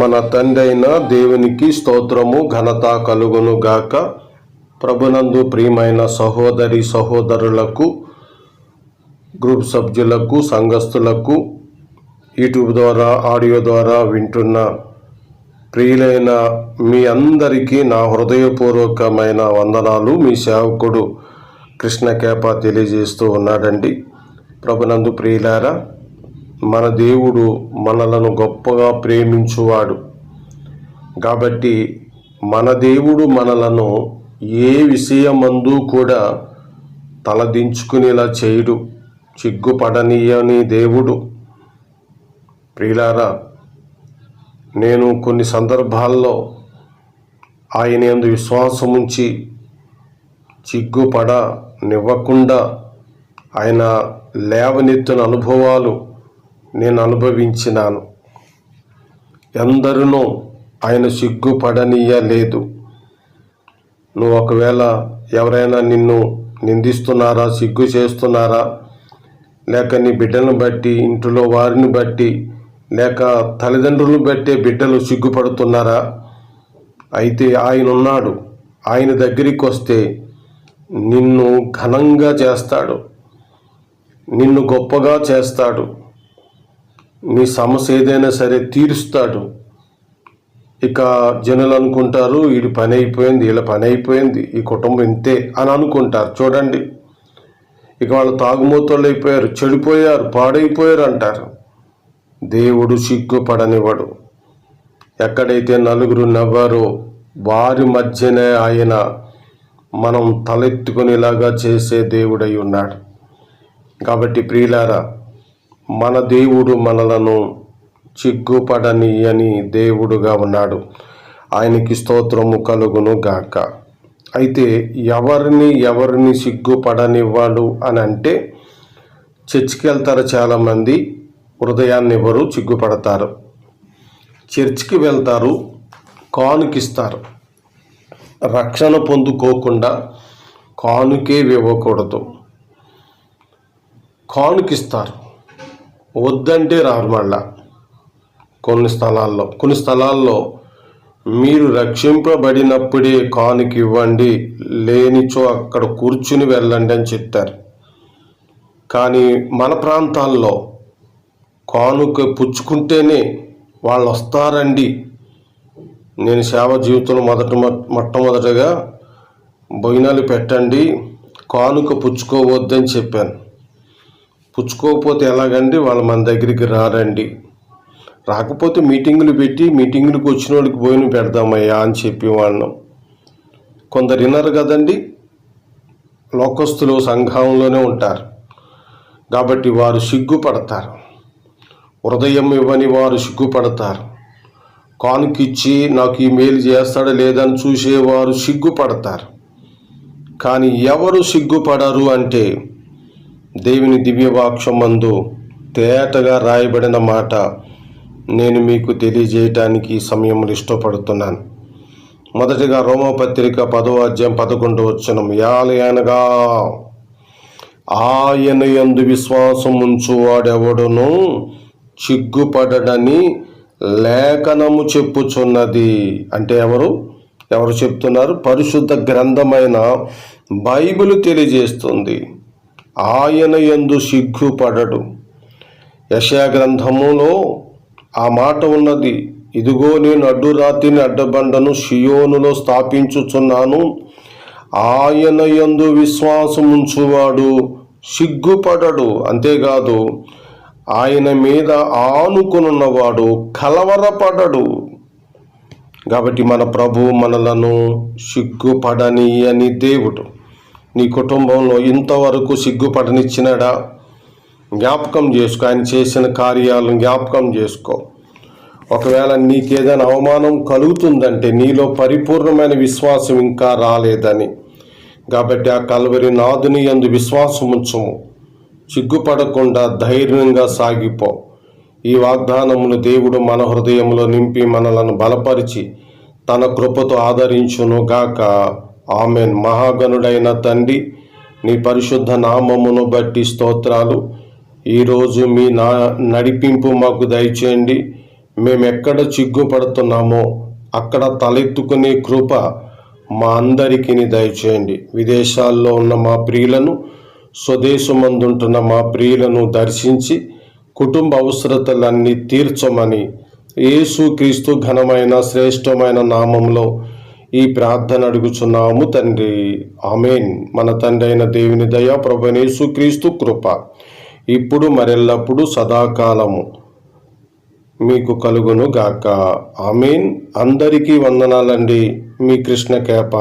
మన తండైన దేవునికి స్తోత్రము ఘనత కలుగును గాక. ప్రభునందు ప్రియమైన సహోదరి సహోదరులకు గ్రూప్ సభ్యులకు సంఘస్థులకు యూట్యూబ్ ద్వారా ఆడియో ద్వారా వింటున్న ప్రియులైన మీ అందరికీ నా హృదయపూర్వకమైన వందనాలు. మీ సేవకుడు కృష్ణకేప తెలియజేస్తూ ఉన్నాడండి. ప్రభునందు ప్రియులారా మన దేవుడు మనలను గొప్పగా ప్రేమించువాడు. కాబట్టి మన దేవుడు మనలను ఏ విషయమందు కూడా తలదించుకునేలా చేయుడు. చిగ్గుపడనీయని దేవుడు. ప్రియులారా నేను కొన్ని సందర్భాల్లో ఆయన ఎందు విశ్వాసం ఉంచి చిగ్గుపడ నివ్వకుండా ఆయన లేవనెత్తిన అనుభవాలు నేను అనుభవించినాను. ఎందరినో ఆయన సిగ్గుపడనీయలేదు. నువ్వు ఒకవేళ ఎవరైనా నిన్ను నిందిస్తున్నారా సిగ్గు చేస్తున్నారా? లేక నీ బిడ్డలను బట్టి ఇంటిలో వారిని బట్టి లేక తల్లిదండ్రులను బట్టే బిడ్డలు సిగ్గుపడుతున్నారా? అయితే ఆయన ఉన్నాడు. ఆయన దగ్గరికి వస్తే నిన్ను ఘనంగా చేస్తాడు. నిన్ను గొప్పగా చేస్తాడు. నీ సమస్య ఏదైనా సరే తీరుస్తాడు. ఇక జనులు అనుకుంటారు వీడి పని అయిపోయింది వీళ్ళ పని అయిపోయింది ఈ కుటుంబం ఇంతే అని అనుకుంటారు. చూడండి. ఇక వాళ్ళు తాగుమూతలు అయిపోయారు చెడిపోయారు పాడైపోయారు అంటారు. దేవుడు సిగ్గుపడనివ్వడు. ఎక్కడైతే నలుగురు నవ్వారో వారి మధ్యనే ఆయన మనం తలెత్తుకునేలాగా చేసే దేవుడై ఉన్నాడు. కాబట్టి ప్రియులారా మన దేవుడు మనలను చిగ్గుపడనీయని దేవుడుగా ఉన్నాడు. ఆయనకి స్తోత్రము కలుగును గాక. అయితే ఎవరిని ఎవరిని సిగ్గుపడనివ్వడు అని అంటే చర్చికి వెళ్తారు చాలామంది హృదయాన్ని ఎవరు చిగ్గుపడతారు? చర్చికి వెళ్తారు కానుకిస్తారు. రక్షణ పొందుకోకుండా కానుకే ఇవ్వకూడదు కానుకిస్తారు. వద్దంటే రారు మళ్ళా. కొన్ని స్థలాల్లో కొన్ని స్థలాల్లో మీరు రక్షింపబడినప్పుడే కానుక ఇవ్వండి లేనిచో అక్కడ కూర్చుని వెళ్ళండి అని చెప్తారు కానీ మన ప్రాంతాల్లో కానుక పుచ్చుకుంటేనే వాళ్ళు వస్తారండి. నేను సేవ జీవితంలో మొదట మొట్టమొదటగా భోజనాలు పెట్టండి కానుక పుచ్చుకోవద్దని చెప్పాను. పుచ్చుకోకపోతే ఎలాగండి? వాళ్ళు మన దగ్గరికి రారండి. రాకపోతే మీటింగులు పెట్టి మీటింగులకు వచ్చిన వాళ్ళకి భోజనం పెడదామయ్యా అని చెప్పి వాళ్ళం. కొందరు విన్నారు కదండి? లోకస్తులు సంఘంలోనే ఉంటారు. కాబట్టి వారు సిగ్గుపడతారు. హృదయం ఇవ్వని వారు సిగ్గుపడతారు. కానుకిచ్చి నాకు ఈ మేలు చేస్తాడా లేదని చూసేవారు సిగ్గుపడతారు. కానీ ఎవరు సిగ్గుపడరు అంటే దేవుని దివ్యవాక్షం మందు తేటగా రాయబడిన మాట నేను మీకు తెలియజేయటానికి సమయములు సమయంలో ఇష్టపడుతున్నాను. మొదటిగా రోమపత్రిక పదో అధ్యాయం పదకొండు వచ్చిన యాలయనగా ఆయన యందు విశ్వాసం ఉంచువాడెవడును చిగ్గుపడడని లేఖనము చెప్పుచున్నది. అంటే ఎవరు? ఎవరు చెప్తున్నారు? పరిశుద్ధ గ్రంథమైన బైబిల్ తెలియజేస్తుంది. ఆయన యందు సిగ్గుపడడు. యశాగ్రంథములో ఆ మాట ఉన్నది. ఇదిగో నేను అడ్డురాతిని అడ్డబండను షియోనులో స్థాపించుచున్నాను. ఆయన యందు విశ్వాసం ఉంచువాడు సిగ్గుపడడు. అంతేకాదు ఆయన మీద ఆనుకునున్నవాడు కలవరపడడు. కాబట్టి మన ప్రభు మనలను సిగ్గుపడని అని దేవుడు. నీ కుటుంబంలో ఇంతవరకు సిగ్గుపడనిచ్చినాడా? జ్ఞాపకం చేసుకో. ఆయన చేసిన కార్యాలను జ్ఞాపకం చేసుకో. ఒకవేళ నీకేదైనా అవమానం కలుగుతుందంటే నీలో పరిపూర్ణమైన విశ్వాసం ఇంకా రాలేదని. కాబట్టి ఆ కలవరి నాదుని అందు విశ్వాసం ఉంచము. సిగ్గుపడకుండా ధైర్యంగా సాగిపో. ఈ వాగ్దానమును దేవుడు మన హృదయంలో నింపి మనలను బలపరిచి తన కృపతో ఆదరించును గాక ఆమెన్. మహాగణుడైన తండ్రి నీ పరిశుద్ధ నామమును బట్టి స్తోత్రాలు. ఈరోజు మీ నా నడిపింపు మాకు దయచేయండి. మేమెక్కడ చిగ్గుపడుతున్నామో అక్కడ తలెత్తుకునే కృప మా అందరికీ దయచేయండి. విదేశాల్లో ఉన్న మా ప్రియులను స్వదేశమందుంటున్న మా ప్రియులను దర్శించి కుటుంబ అవసరతలన్నీ తీర్చమని యేసుక్రీస్తు ఘనమైన శ్రేష్టమైన నామంలో ఈ ప్రార్థన అడుగుచున్నాము తండ్రి. ఆమెన్. మన తండ్రి అయిన దేవుని దయ ప్రభనేసు క్రీస్తు కృప ఇప్పుడు మరెల్లప్పుడు సదాకాలము మీకు కలుగును గాక. ఆమెన్. అందరికీ వందనాలండి. మీ కృష్ణ కేప.